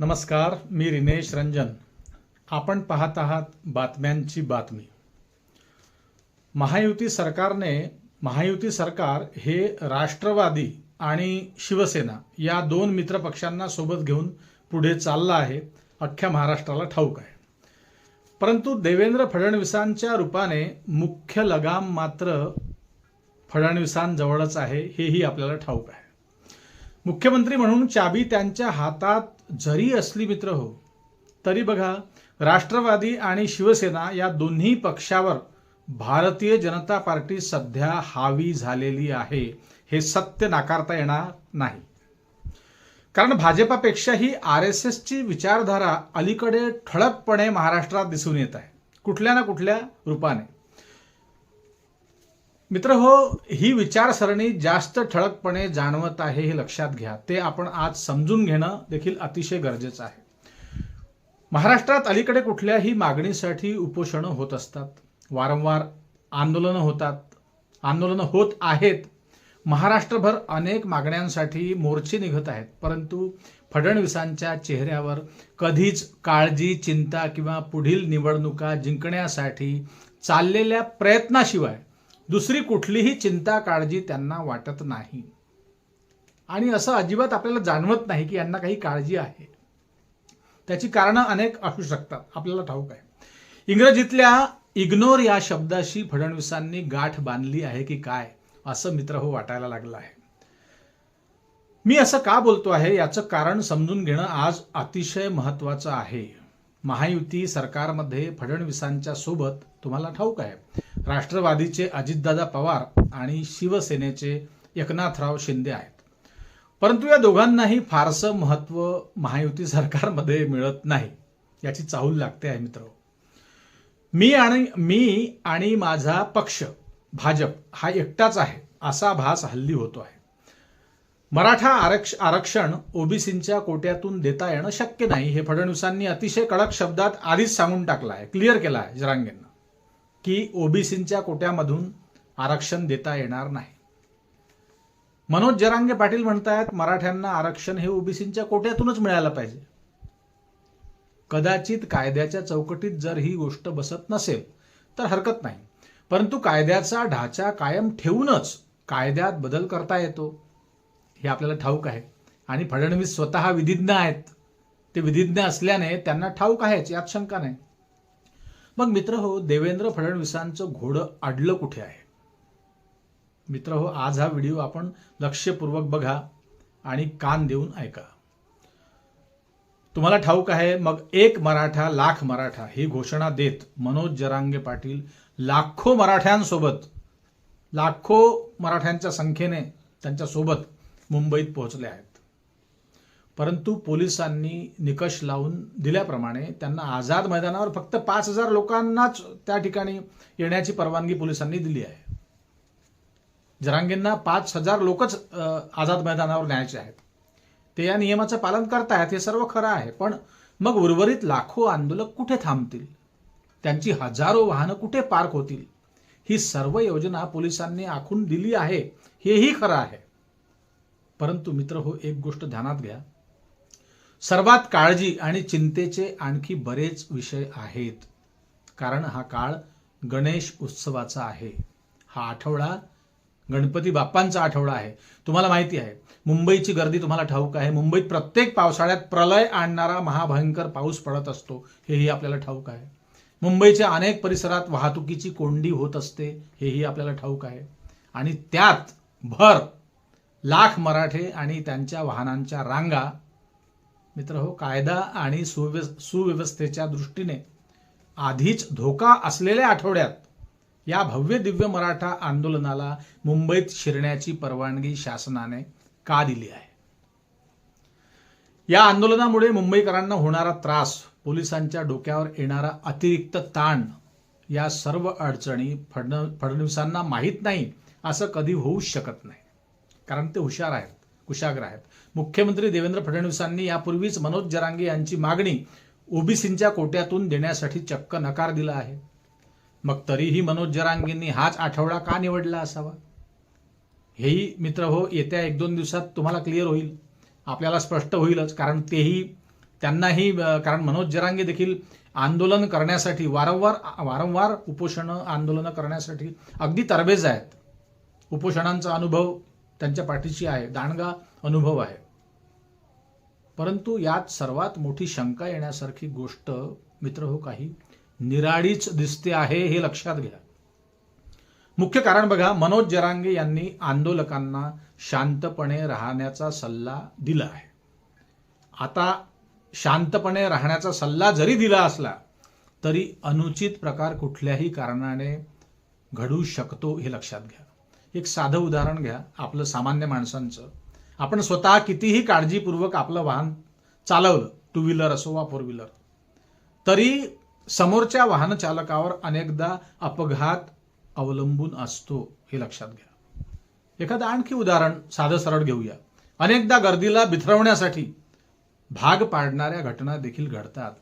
नमस्कार मी रिनेश रंजन. आपण पाहत आहात बातम्यांची बातमी. महायुती सरकारने महायुती सरकार हे राष्ट्रवादी आणि शिवसेना या दोन मित्रपक्षांना सोबत घेऊन पुढे चाललं आहे अख्ख्या महाराष्ट्राला ठाऊक आहे. परंतु देवेंद्र फडणवीसांच्या रूपाने मुख्य लगाम मात्र फडणवीसांजवळच आहे हेही आपल्याला ठाऊक आहे. मुख्यमंत्री म्हणून चाबी त्यांच्या हातात जरी असली मित्र हो तरी बघा राष्ट्रवादी आणि शिवसेना या दोन्ही पक्षावर भारतीय जनता पार्टी सध्या हावी झालेली आहे हे सत्य नाकारता येणार नाही. कारण भाजपापेक्षाही आर एस एसची विचारधारा अलीकडे ठळकपणे महाराष्ट्रात दिसून येत आहे कुठल्या ना कुठल्या रूपाने. मित्र हो ही विचारसरणी जास्त ठळकपणे जाणवत आहे हे लक्षात घ्या. ते आपण आज समजून घेणं देखील अतिशय गरजेचं आहे. महाराष्ट्रात अलीकडे कुठल्याही मागणीसाठी उपोषणं होत असतात. वारंवार आंदोलनं होतात. आंदोलनं होत आहेत. महाराष्ट्रभर अनेक मागण्यांसाठी मोर्चे निघत आहेत. परंतु फडणवीसांच्या चेहऱ्यावर कधीच काळजी चिंता किंवा पुढील निवडणुका जिंकण्यासाठी चाललेल्या प्रयत्नाशिवाय दुसरी कुठलीही चिंता काळजी त्यांना वाटत नाही. आणि असं अजिबात आपल्याला जाणवत नाही की यांना काही काळजी आहे. त्याची कारणं अनेक असू शकतात. आपल्याला ठाऊक आहे. इंग्रजीतल्या इग्नोर या शब्दाशी फडणवीसांनी गाठ बांधली आहे की काय असं मित्र हो वाटायला लागलं आहे. मी असं का बोलतो आहे? याचं कारण समजून घेणं आज अतिशय महत्वाचं आहे. महायुती सरकारमध्ये फडणवीसांच्या सोबत तुम्हाला ठाऊक आहे. राष्ट्रवादीचे अजितदादा पवार आणि शिवसेनेचे एकनाथराव शिंदे आहेत. परंतु या दोघांनाही फारसं महत्त्व महायुती सरकारमध्ये मिळत नाही याची चाहूल लागते आहे मित्र. मी आणि मी आणि माझा पक्ष भाजप हा एकटाच आहे असा भास हल्ली होतो आहे. मराठा आरक्ष आरक्षण ओबीसींच्या कोट्यातून देता येणं शक्य नाही हे फडणवीसांनी अतिशय कडक शब्दात आधीच सांगून टाकलं आहे क्लिअर केलं आहे जरांगेंना. की ओबीसींच्या कोट्यामधून आरक्षण देता येणार नाही. मनोज जरांगे पाटील म्हणतायत मराठ्यांना आरक्षण हे ओबीसींच्या कोट्यातूनच मिळायला पाहिजे. कदाचित कायद्याच्या चौकटीत जर ही गोष्ट बसत नसेल तर हरकत नाही. परंतु कायद्याचा ढाचा कायम ठेवूनच कायद्यात बदल करता येतो. हे आपल्याला ठाऊक आहे. आणि फडणवीस स्वतः विधिज्ञ आहेत. ते विधिज्ञ असल्याने त्यांना ठाऊक आहेच यात शंका नाही. मग मित्र हो देवेंद्र फडणवीसांचं घोडं अडलं कुठे आहे? मित्र हो आज हा व्हिडिओ आपण लक्षपूर्वक बघा आणि कान देऊन ऐका. तुम्हाला ठाऊक आहे मग एक मराठा लाख मराठा ही घोषणा देत मनोज जरांगे पाटील लाखो मराठ्यांसोबत लाखो मराठ्यांच्या संख्येने त्यांच्यासोबत मुंबईत पोहोचले आहेत. परंतु पोलिसांनी निकष लावून दिल्याप्रमाणे त्यांना आझाद मैदानावर फक्त पाच हजार लोकांनाच त्या ठिकाणी येण्याची परवानगी पोलिसांनी दिली आहे. जरांगेंना पाच हजार लोकच आझाद मैदानावर न्यायचे आहेत. ते या नियमाचं पालन करतायत हे सर्व खरं आहे पण मग उर्वरित लाखो आंदोलक कुठे थांबतील? त्यांची हजारो वाहनं कुठे पार्क होतील? ही सर्व योजना पोलिसांनी आखून दिली आहे हेही खरं आहे. परंतु मित्र हो एक गोष्ट ध्यानात घ्या. सर्वात काळजी आणि चिंतेचे आणखी बरेच विषय आहेत. कारण हा काळ गणेश उत्सवाचा आहे. हा आठवडा गणपती बाप्पांचा आठवडा आहे. तुम्हाला माहिती आहे मुंबईची गर्दी तुम्हाला ठाऊक आहे. मुंबईत प्रत्येक पावसाळ्यात प्रलय आणणारा महाभयंकर पाऊस पडत असतो हेही आपल्याला ठाऊक आहे. मुंबईच्या अनेक परिसरात वाहतुकीची कोंडी होत असते हेही आपल्याला ठाऊक आहे. आणि त्यात भर लाख मराठे आणि त्यांच्या वाहनांच्या रांगा मित्र हो कायदा आणि सुव्य सुव्यवस्थेच्या दृष्टीने आधीच धोका असलेल्या आठवड्यात या भव्य दिव्य मराठा आंदोलनाला मुंबईत शिरण्याची परवानगी शासनाने का दिली आहे? या आंदोलनामुळे मुंबईकरांना होणारा त्रास पोलिसांच्या डोक्यावर येणारा अतिरिक्त ताण या सर्व अडचणी फडण फडणवीसांना माहीत नाही असं कधी होऊच शकत नाही. कारण ते हुशार आहेत. कुशाग्र आहेत. मुख्यमंत्री देवेंद्र फडणवीसांनी यापूर्वीच मनोज जरांगे यांची मागणी ओबीसींच्या कोट्यातून देण्यासाठी चक्क नकार दिला आहे. मग तरीही मनोज जरांगेंनी हाच आठवडा का निवडला असावा? हेही मित्र हो येत्या एक दोन दिवसात तुम्हाला क्लिअर होईल. आपल्याला स्पष्ट होईलच कारण तेही त्यांनाही कारण मनोज जरांगे देखील आंदोलन करण्यासाठी वारंवार वारंवार उपोषणं आंदोलनं करण्यासाठी अगदी तरबेज आहेत. उपोषणांचा अनुभव त्यांच्या पाठीशी आहे. दांडगा अनुभव आहे. परंतु यात सर्वात मोठी शंका येण्यासारखी गोष्ट मित्र हो काही निराळीच दिसते आहे हे लक्षात घ्या. मुख्य कारण बघा मनोज जरांगे यांनी आंदोलकांना शांतपणे राहण्याचा सल्ला दिला आहे. आता शांतपणे राहण्याचा सल्ला जरी दिला असला तरी अनुचित प्रकार कुठल्याही कारणाने घडू शकतो हे लक्षात घ्या. एक साधं उदाहरण घ्या आपलं सामान्य माणसांचं. आपण स्वतः कितीही काळजीपूर्वक आपलं वाहन चालवलं टू व्हीलर असो वा फोर व्हीलर तरी समोरच्या वाहन चालकावर अनेकदा अपघात अवलंबून असतो हे लक्षात घ्या. एखादं आणखी उदाहरण साधं सरळ घेऊया. अनेकदा गर्दीला बिथरवण्यासाठी भाग पाडणाऱ्या घटना देखील घडतात.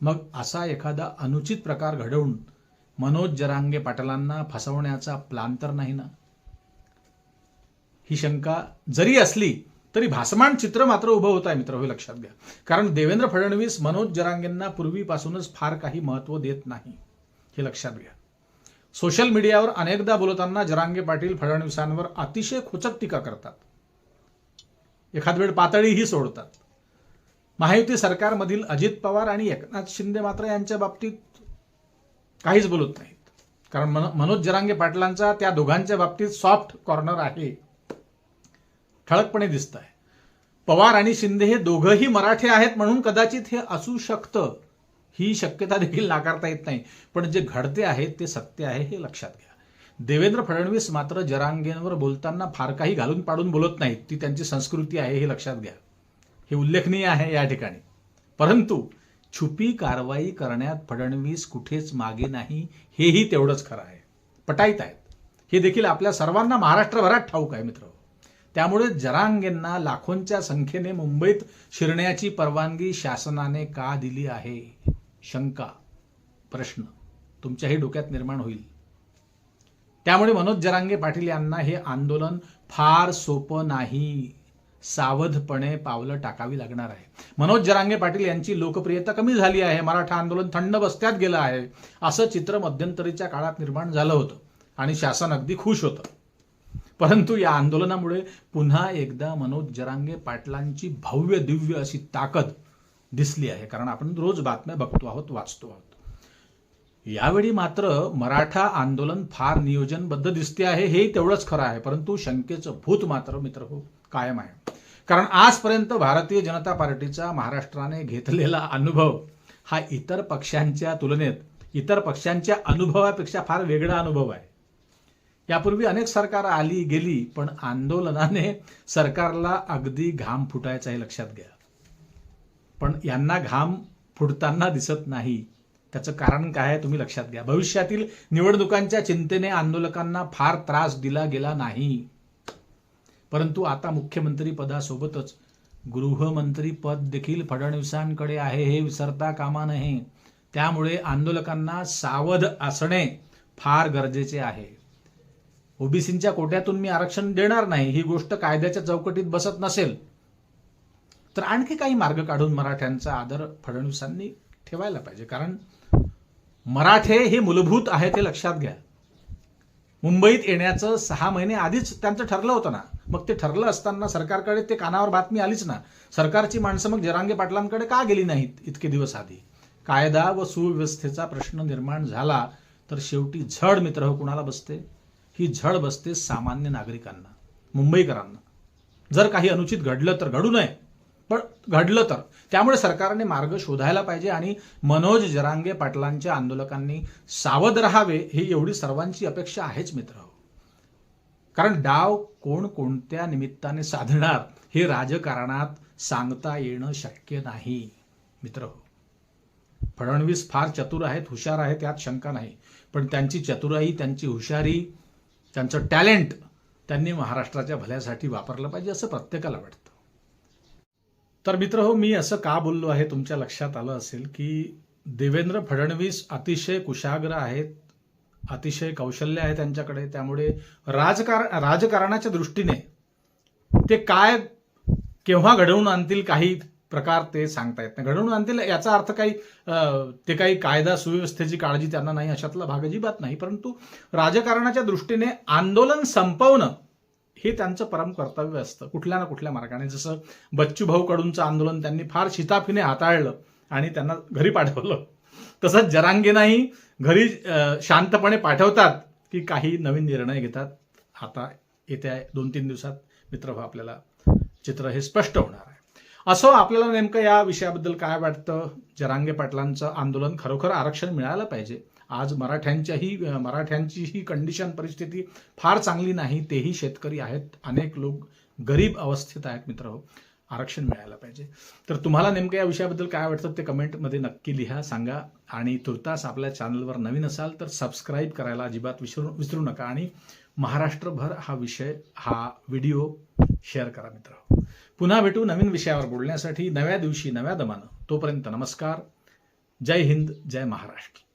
मग असा एखादा अनुचित प्रकार घडवून मनोज जरांगे पाटलांना फसवण्याचा प्लान तर नाही ना? ही शंका जरी असली तरी भासमान चित्र मात्र उभं होत आहे मित्र हे लक्षात घ्या. कारण देवेंद्र फडणवीस मनोज जरांगेंना पूर्वीपासूनच फार काही महत्त्व देत नाही हे लक्षात घ्या. सोशल मीडियावर अनेकदा बोलताना जरांगे पाटील फडणवीसांवर अतिशय खोचक टीका करतात. एखाद वेळ पातळीही सोडतात. महायुती सरकारमधील अजित पवार आणि एकनाथ शिंदे मात्र यांच्या बाबतीत काहीच बोलत नाहीत. कारण मनो मनोज जरांगे पाटलांचा त्या दोघांच्या बाबतीत सॉफ्ट कॉर्नर आहे. ठळकपणे दिसत आहे पवार आणि शिंदे हे दोघंही मराठे आहेत म्हणून कदाचित हे असू शकतं. ही शक्यता देखील नाकारता येत नाही. पण जे घडते आहे ते सत्य आहे हे लक्षात घ्या. देवेंद्र फडणवीस मात्र जरांगेंवर बोलताना फार काही घालून पाडून बोलत नाहीत. ती त्यांची संस्कृती आहे हे लक्षात घ्या. हे उल्लेखनीय आहे या ठिकाणी. परंतु छुपी कारवाई करण्यात फडणवीस कुठेच मागे नाही. हेही तेवढंच खरं आहे. पटाईत आहेत. हे देखील आपल्या सर्वांना महाराष्ट्रभरात ठाऊक आहे मित्र. त्यामुळे जरांगेंना लाखोंच्या संख्येने मुंबईत शिरण्याची परवानगी शासनाने का दिली आहे? शंका प्रश्न तुमच्याही डोक्यात निर्माण होईल. त्यामुळे मनोज जरांगे पाटील यांना हे आंदोलन फार सोपं नाही. सावधपणे पावलं टाकावी लागणार आहे. मनोज जरांगे पाटील यांची लोकप्रियता कमी झाली आहे. मराठा आंदोलन थंड बस्त्यात गेलं आहे. असं चित्र मध्यंतरीच्या काळात निर्माण झालं होतं आणि शासन अगदी खुश होतं. परंतु या आंदोलनामुळे पुन्हा एकदा मनोज जरांगे पाटलांची भव्य दिव्य अशी ताकद दिसली आहे. कारण आपण रोज बातम्या बघतो आहोत वाचतो आहोत. यावेळी मात्र मराठा आंदोलन फार नियोजनबद्ध दिसते आहे हेही तेवढंच खरं आहे. परंतु शंकेचं भूत मात्र मित्र हो कायम आहे. कारण आजपर्यंत भारतीय जनता पार्टीचा महाराष्ट्राने घेतलेला अनुभव हा इतर पक्षांच्या तुलनेत इतर पक्षांच्या अनुभवापेक्षा फार वेगळा अनुभव आहे. यापूर्वी अनेक सरकार आली गेली पण आंदोलनाने सरकारला अगदी घाम फुटायचा हे लक्षात घ्या पण यांना घाम फुटताना दिसत नाही. त्याचं कारण काय आहे तुम्ही लक्षात घ्या. भविष्यातील निवडणुकांच्या चिंतेने आंदोलकांना फार त्रास दिला गेला नाही. परंतु आता मुख्यमंत्री पदासोबतच गृहमंत्री पद देखील फडणवीसांकडे आहे हे विसरता कामा नये. त्यामुळे आंदोलकांना सावध असणे फार गरजेचे आहे. ओबीसींच्या कोट्यातून मी आरक्षण देणार नाही ही गोष्ट कायद्याच्या चौकटीत बसत नसेल. तर आणखी काही मार्ग काढून मराठ्यांचा आदर फडणवीसांनी ठेवायला पाहिजे. कारण मराठे हे मूलभूत आहे ते लक्षात घ्या. मुंबईत येण्याचं सहा महिने आधीच त्यांचं ठरलं होतं ना. मग ते ठरलं असताना सरकारकडे ते कानावर बातमी आलीच ना. सरकारची माणसं मग जरांगे पाटलांकडे का गेली नाहीत इतके दिवस आधी? कायदा व सुव्यवस्थेचा प्रश्न निर्माण झाला तर शेवटी झड मित्र हो कुणाला बसते? ही झड बसते सामान्य नागरिकांना मुंबईकरांना. जर काही अनुचित घडलं तर घडू नये. पण घडलं तर. त्यामुळे सरकारने मार्ग शोधायला पाहिजे आणि मनोज जरांगे पाटलांच्या आंदोलकांनी सावध राहावे ही एवढी सर्वांची अपेक्षा आहेच मित्र. कारण डाव कोण कोणत्या निमित्ताने साधणार हे राजकारणात सांगता येणं शक्य नाही मित्र. फडणवीस फार चतुर आहेत हुशार आहेत यात शंका नाही. पण त्यांची चतुराई त्यांची हुशारी त्यांचं टॅलेंट त्यांनी महाराष्ट्राच्या भल्यासाठी वापरलं पाहिजे असं प्रत्येकाला वाटतं. तर मित्र हो मी असं का बोललो आहे तुमच्या लक्षात आलं असेल की देवेंद्र फडणवीस अतिशय कुशाग्र आहेत अतिशय कौशल्य आहे त्यांच्याकडे. त्यामुळे राजकार राजकारणाच्या दृष्टीने ते काय केव्हा घडवून आणतील काही प्रकार ते सांगता येत नाही. घडवून आणतील याचा अर्थ काही ते काही कायदा सुव्यवस्थेची काळजी त्यांना नाही अशातला भाग अजिबात नाही. परंतु राजकारणाच्या दृष्टीने आंदोलन संपवणं हे त्यांचं परम कर्तव्य असतं कुठल्या ना कुठल्या मार्गाने. जसं बच्चू भाऊ कडूंचं आंदोलन त्यांनी फार शिताफीने हाताळलं आणि त्यांना घरी पाठवलं. तसंच जरांगेनाही घरी शांतपणे पाठवतात की काही नवीन निर्णय घेतात. आता येत्या दोन तीन दिवसात मित्र आपल्याला चित्र हे स्पष्ट होणार आहे. असं आपल्याला नेमकं या विषयाबद्दल काय वाटतं? जरांगे पाटलांचं आंदोलन खरोखर आरक्षण मिळालं पाहिजे. आज मराठ्यांच्याही मराठ्यांचीही मराठ्यांची ही कंडिशन परिस्थिती फार चांगली नाही तेही शेतकरी आहेत. अनेक लोक गरीब अवस्थेत आहेत मित्र. आरक्षण मिळायला पाहिजे. तर तुम्हाला नेमकं या विषयाबद्दल काय वाटतं ते कमेंटमध्ये नक्की लिहा सांगा. आणि तुर्तास आपल्या चॅनलवर नवीन असाल तर सबस्क्राईब करायला अजिबात विसरू विसरू नका. आणि महाराष्ट्रभर हा विषय हा व्हिडिओ शेअर करा मित्र. पुन्हा भेटू नवीन विषयावर बोलण्यासाठी नव्या दिवशी नव्या दमानं. तोपर्यंत नमस्कार. जय हिंद जय महाराष्ट्र.